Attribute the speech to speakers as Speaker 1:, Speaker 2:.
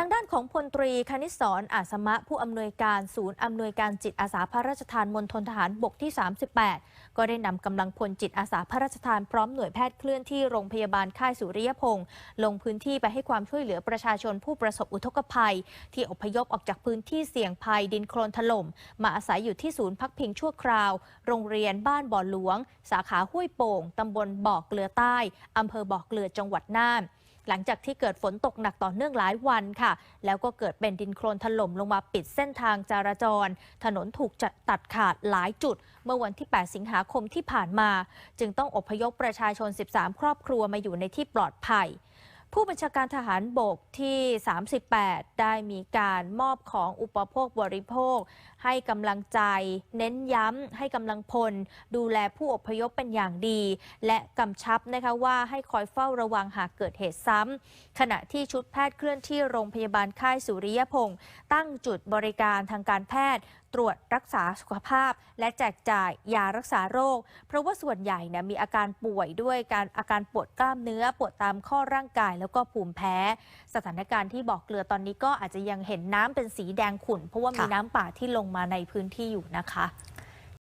Speaker 1: ทางด้านของพลตรีคณิศรอาสมะผู้อำนวยการศูนย์อำนวยการจิตอาสาพระราชทานมณฑลทหารบกที่ 38 ก็ได้นำกำลังพลจิตอาสาพระราชทานพร้อมหน่วยแพทย์เคลื่อนที่โรงพยาบาลค่ายสุริยพงศ์ลงพื้นที่ไปให้ความช่วยเหลือประชาชนผู้ประสบอุทกภัย ที่อพยพออกจากพื้นที่เสี่ยงภัยดินโคลนถล่ม มาอาศัยอยู่ที่ศูนย์พักพิงชั่วคราว โรงเรียนบ้านบ่อหลวง สาขาห้วยโป่งตำบลบ่อเกลือใต้อำเภอบ่อเกลือจังหวัดน่าน หลังจากที่เกิดฝนตกหนักต่อเนื่องหลายวันค่ะ แล้วก็เกิดเป็นดินโคลนถล่มลงมาปิดเส้นทางจราจร ถนนถูกตัดขาดหลายจุด เมื่อวันที่ 8 สิงหาคมที่ผ่านมา จึงต้องอพยพประชาชน 13 ครอบครัวมาอยู่ในที่ปลอดภัย ผู้บัญชาการทหารบกที่ 38 ได้มีการมอบของอุปโภคบริโภค ให้กำลังใจ เน้นย้ำให้กำลังพล ดูแลผู้อพยพเป็นอย่างดี และกำชับนะคะว่าให้คอยเฝ้าระวังหากเกิดเหตุซ้ำขณะที่ชุดแพทย์เคลื่อนที่โรงพยาบาลค่ายสุริยพงศ์ตั้งจุดบริการทางการแพทย์ตรวจรักษาสุขภาพ และแจกจ่ายยารักษาโรค เพราะว่าส่วนใหญ่เนี่ยมีอาการป่วยด้วยการอาการปวดกล้ามเนื้อ ปวดตามข้อร่างกาย แล้วก็ภูมิแพ้ สถานการณ์ที่บอกเกลือตอนนี้ก็อาจจะยังเห็นน้ำเป็นสีแดงขุ่นเพราะว่ามีน้ำป่าที่ลงมาในพื้นที่อยู่นะคะ